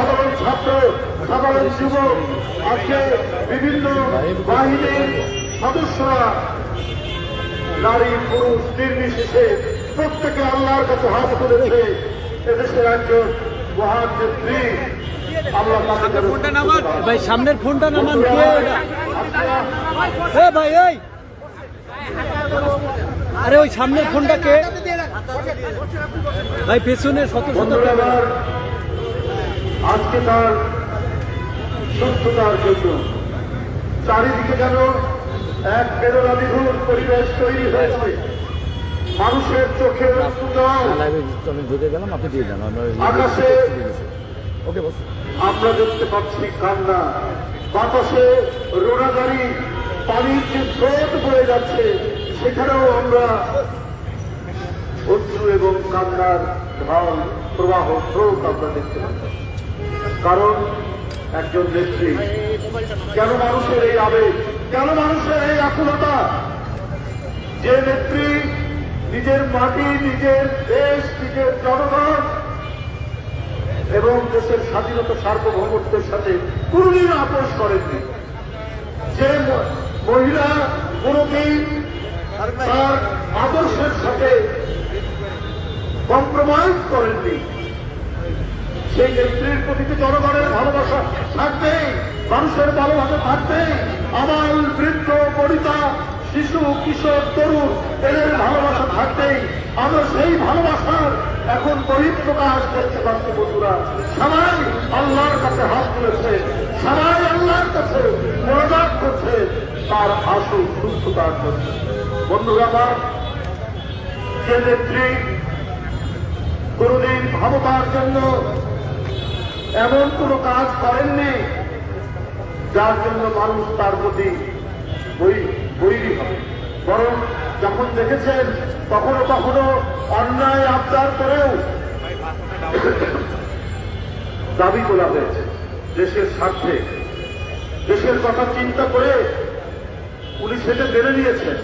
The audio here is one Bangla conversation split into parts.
সাধারণ ছাত্র সাধারণ যুবক আজকে বিভিন্ন বাহিনীর সদস্যরা নারী পুরুষ নির্বিশেষে প্রত্যেকে আল্লাহর কাছে হাত তুলেছে। এদেশের একজন মহান নেত্রী ফোনটা নামান। ভাই সামনের ফোনটা নামান কে? ভাই এই। আরে ওই সামনের ফোনটা কে? ভাই পেছনে শত শত আমার আজকে তার সুস্থতার জন্য চারিদিকে যেন এক বেদনা বিভুর পরিবেশ তৈরি হয়েছে। মানুষের চোখে দেন আমরা আকাশে আমরা দেখতে পাচ্ছি কান্না। বাতাসে পানির যে স্রোত বয়ে যাচ্ছে সেখানেও আমরা অশ্রু এবং কান্নার ঢাল প্রবাহ স্রোত আমরা দেখতে পাচ্ছি। কারণ একজন নেত্রী কেন মানুষের এই আবেগ? কেন মানুষের এই আকুলতা? যে নেত্রী নিজের মাটি, নিজের দেশ, নিজের জনগণ এবং দেশের স্বাধীনতা সার্বভৌমত্বের সাথে কোনদিন আপোষ করেননি। যে মহিলা কোনদিন তার আদর্শের সাথে কম্প্রোমাইজ করেননি। সেই নেত্রীর প্রতি জনগণের ভালোবাসা থাকবেই, মানুষের ভালোবাসা থাকবেই। আমার বৃদ্ধ, বনিতা, শিশু, কিশোর, তরুণ, এদের ভালোবাসা থাকবেই। আমরা সেই ভালোবাসার এখন বহিঃপ্রকাশ দেখতে পাচ্ছি, বন্ধুরা। সবাই আল্লাহর কাছে হাত তুলেছে, সবাই আল্লাহর কাছে মনোজাত করছে তার আশু সুস্থতার জন্য। বন্ধুরা আমার, যে নেত্রী কোনদিন ক্ষমতার জন্য এমন কোনো কাজ করেননি যার জন্য মানুষ তার প্রতি বৈরী হবে। বরং যখন দেখেছেন কখনো কখনো অন্যায় আবদার করেও দাবি তোলা হয়েছে দেশের স্বার্থে। দেশের কথা চিন্তা করে উনি সেটা মেনে নিয়েছেন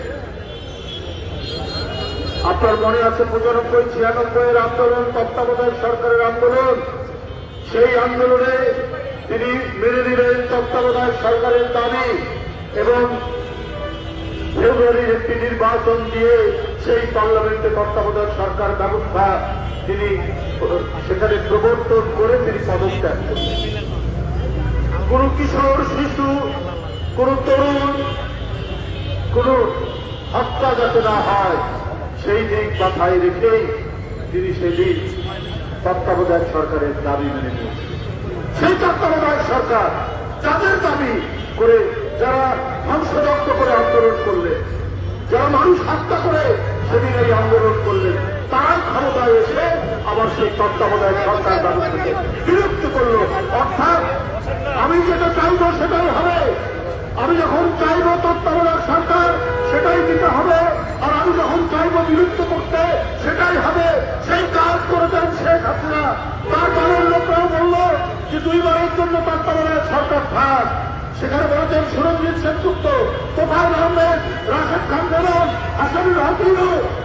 আপনার মনে আছে পঁচানব্বই ছিয়ানব্বই এর আন্দোলন, তত্ত্বাবধায়ক সরকারের আন্দোলন? সেই আন্দোলনে তিনি মেনে নিলেন তত্ত্বাবধায়ক সরকারের দাবি এবং ফেব্রুয়ারির একটি নির্বাচন দিয়ে সেই পার্লামেন্টে তত্ত্বাবধায়ক সরকার ব্যবস্থা তিনি সেখানে প্রবর্তন করে তিনি পদত্যাগ করলেন কোন কিশোর, শিশু, কোন তরুণ, কোন হত্যা যাতে না হয়, সেই দিক মাথায় রেখেই তিনি সেদিন তত্ত্বাবধায়ক সরকারের দাবি মেনে নিয়েছেন সেই তত্ত্বাবধায়ক সরকার যাদের দাবি করে যারা ধ্বংসযজ্ঞ করে আন্দোলন করলেন যারা মানুষ হত্যা করে সেদিন এই আন্দোলন করলেন তারাই ক্ষমতায় এসে আবার সেই তত্ত্বাবধায়ক সরকার ব্যবস্থাকে বিরক্ত করল। অর্থাৎ আমি যেটা চাইব সেটাই হবে। আমি যখন চাইব তত্ত্বাবধায়ক সরকার, সেটাই দিতে হবে। আর আমি যখন চাইব বিলুপ্ত করতে, সেটাই হবে। সেই কাজ করেছেন শেখ হাসিনা। তার দলের লোকরাও বলল যে দুইবারের জন্য তত্ত্বাবধায়ক সরকার থাক সেখানে বলেছেন, সুরঞ্জিত সেনগুপ্ত তোফায়ল আহমেদ রাশেদ খান বেরন হাসানুল হাকিম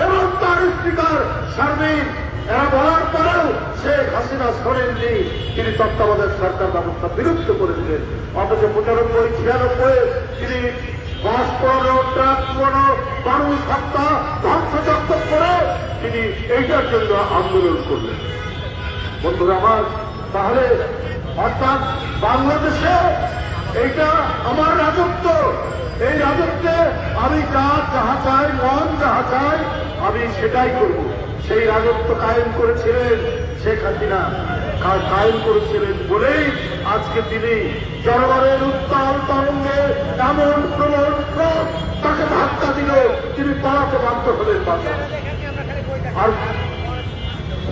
এবং তার স্পিকার শারমিন। এরা বলার পরেও শেখ হাসিনা সরেননি তিনি তত্ত্বাবধায়ক সরকার ব্যবস্থা বিলুপ্ত করে দিলেন। অথচ পঁচানব্বই, ছিয়ানব্বই তিনি বাস পনেরো ট্রাক পনেরো ধ্বংসযজ্ঞ তিনি এইটার জন্য আন্দোলন করলেন। বন্ধুরা আমার, তাহলে অর্থাৎ বাংলাদেশে এইটা আমার রাজত্ব। এই রাজত্বে আমি যা যাহা চাই, মন যাহা চাই, আমি সেটাই করব। সেই রাজত্ব কায়েম করেছিলেন শেখ হাসিনা। কায়েম করেছিলেন বলেই আজকে তিনি জনগণের উত্তাল তরঙ্গে এমন প্রবল তাকে ধাক্কা দিল তিনি পালাতে বাধ্য হলেন আর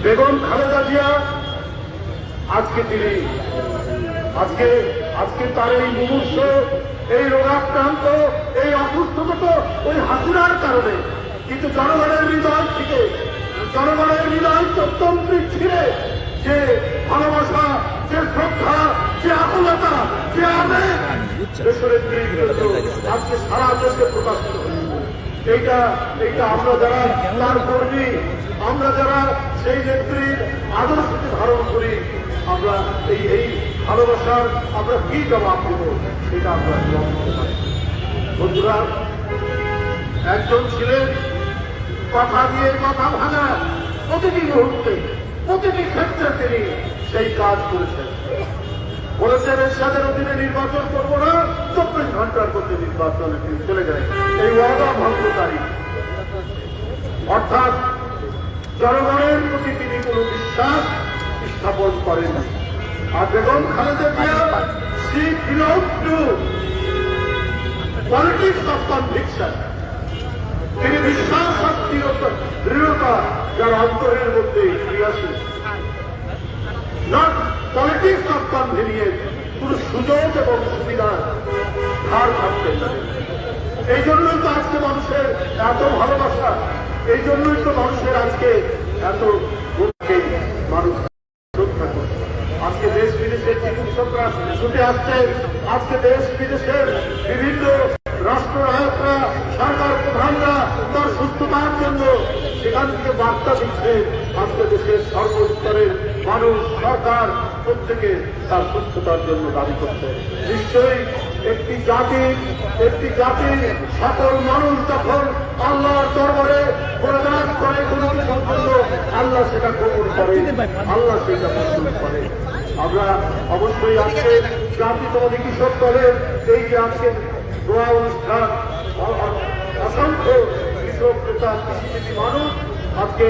বেগম খালেদা জিয়া আজকে তিনি, আজকে আজকে তার এই মুমূর্ষ এই রোগাক্রান্ত, এই অসুস্থতা তো ওই হাসিনার কারণে। কিন্তু জনগণের হৃদয় থেকে, জনগণের হৃদয় চোদ্দন্ত্রী ছিঁড়ে যে ভালোবাসা, যে শ্রদ্ধা, যে আকুলতা, যে আজকে সারা দেশে প্রকাশিত হচ্ছে এইটা এইটা আমরা যারা তার কর্মী, আমরা যারা সেই নেত্রীর আদর্শকে ধারণ করি, আমরা এই এই ভালোবাসার আমরা কি জবাব দেব সেটা আমরা বন্ধুরা, একজন ছিলেন, কথা দিয়ে কথা ভাঙা প্রতিটি মুহূর্তে প্রতিটি ক্ষেত্রে তিনি সেই কাজ করেছেন। বলেছেন এরশাদের অধীনে নির্বাচন করব না, চব্বিশ ঘণ্টার মধ্যে নির্বাচনে তিনি চলে গেলেন এই ওয়াদা ভঙ্গকারী। অর্থাৎ, জনগণের প্রতি তিনি কোনো বিশ্বাস স্থাপন করেন আর Begum Khaleda Zia, she belongs to politics of conviction. যার অন্তরের মধ্যে ক্রিয়াশীল কোন সুযোগ এবং সুবিধা ধার থাকতেন না এই জন্যই তো আজকে মানুষের এত ভালোবাসা, এই জন্যই তো মানুষের আজকে এত মানুষ আজকে দেশ বিদেশের চিকিৎসকরা ছুটে আসছে, আজকে দেশ বিদেশের বিভিন্ন রাষ্ট্রনায়করা সরকার প্রধানরা তার সুস্থতার জন্য সেখান থেকে বার্তা দিচ্ছে আজকে দেশের সর্বস্তরের মানুষ, সরকার প্রত্যেকে তার সুস্থতার জন্য দাবি করছে। নিশ্চয়ই একটি জাতির একটি জাতির সকল মানুষ যখন আল্লাহর দরবারে প্রদান করে কোনো কিছুর জন্য আল্লাহ সেটা কবুল করে। আল্লাহ সেটা পছন্দ করে। আমরা অবশ্যই আজকে জাতীয়তাবাদী কৃষক দলের এই যে আজকে দোয়া অনুষ্ঠান, অসংখ্য কৃষক কৃষিজীবী মানুষ আজকে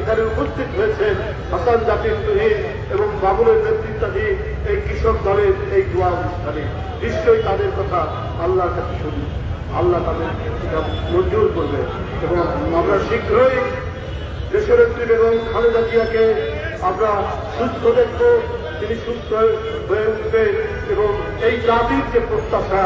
এখানে উপস্থিত হয়েছেন হাসান জাকির তুহিন এবং বাবুলের নেতৃত্বাধীন এই কৃষক দলের এই দোয়া অনুষ্ঠানে। নিশ্চয়ই তাদের কথা আল্লাহর কাছে শুনি আল্লাহ তাদের মঞ্জুর করবে এবং আমরা শীঘ্রই দেশনেত্রী বেগম খালেদা জিয়াকে আমরা সুস্থ দেখব, তিনি সুস্থ হয়ে উঠবে এবং এই জাতির যে প্রত্যাশা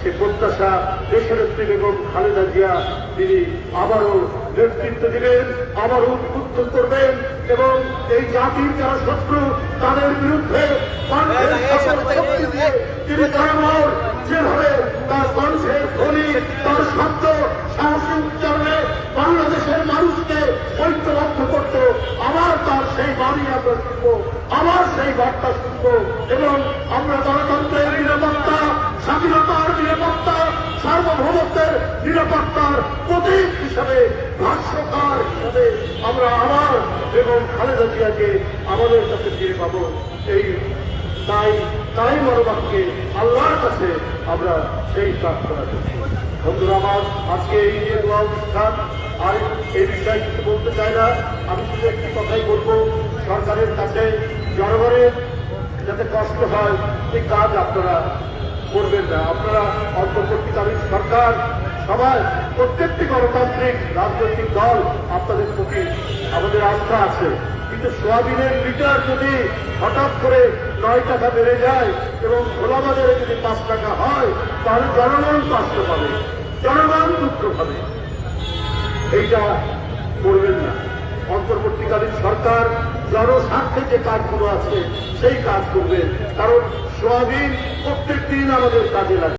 সে প্রত্যাশা দেশনেত্রী বেগম খালেদা জিয়া, তিনি আবারও নেতৃত্ব দিবেন আবারও উদ্বুদ্ধ করবেন এবং এই জাতির যারা শত্রু তাদের বিরুদ্ধে তিনি তার যেভাবে তার কণ্ঠের ধ্বনি তার শব্দ সাহসী উচ্চারণে বাংলাদেশের মানুষকে ঐক্যবদ্ধ করত আবার তার সেই বাণী আমরা শুনব আবার সেই বার্তা শুনব এবং আমরা গণতন্ত্রের নিরাপত্তা স্বাধীনতার নিরাপত্তা সার্বভৌমত্বের নিরাপত্তার প্রতীক হিসাবে, ভাষ্যকার হিসাবে আমরা আবার এবং খালেদা জিয়াকে আমাদের কাছে ফিরে পাবো। এই তাই তাই মনোবাক্যে আল্লাহর কাছে আমরা সেই প্রার্থনা করছি। বন্ধুরা, আমার আজকে এই যে দোয়া অনুষ্ঠান, আর এই বিষয়ে কিছু বলতে চাই না। আমি শুধু একটি কথাই বলব, সরকারের কাছে জনগণের যাতে কষ্ট হয়, এই কাজ আপনারা করবেন না। আপনারা অন্তর্বর্তীকালীন সরকার, সবাই, প্রত্যেকটি গণতান্ত্রিক রাজনৈতিক দল আপনাদের প্রতি আমাদের আস্থা আছে। কিন্তু সোয়াবিনের লিটার যদি হঠাৎ করে নয় টাকা বেড়ে যায় এবং খোলা বাজারে যদি পাঁচ টাকা হয়, তাহলে জনগণ কষ্ট পাবে, জনগণ দুঃখ পাবে। এইটা করবেন না। অন্তর্বর্তীকালীন সরকার জনস্বার্থে যে কাজগুলো আছে, সেই কাজ করবে। কারণ সোয়াবিন প্রত্যেক দিন আমাদের কাজে লাগে।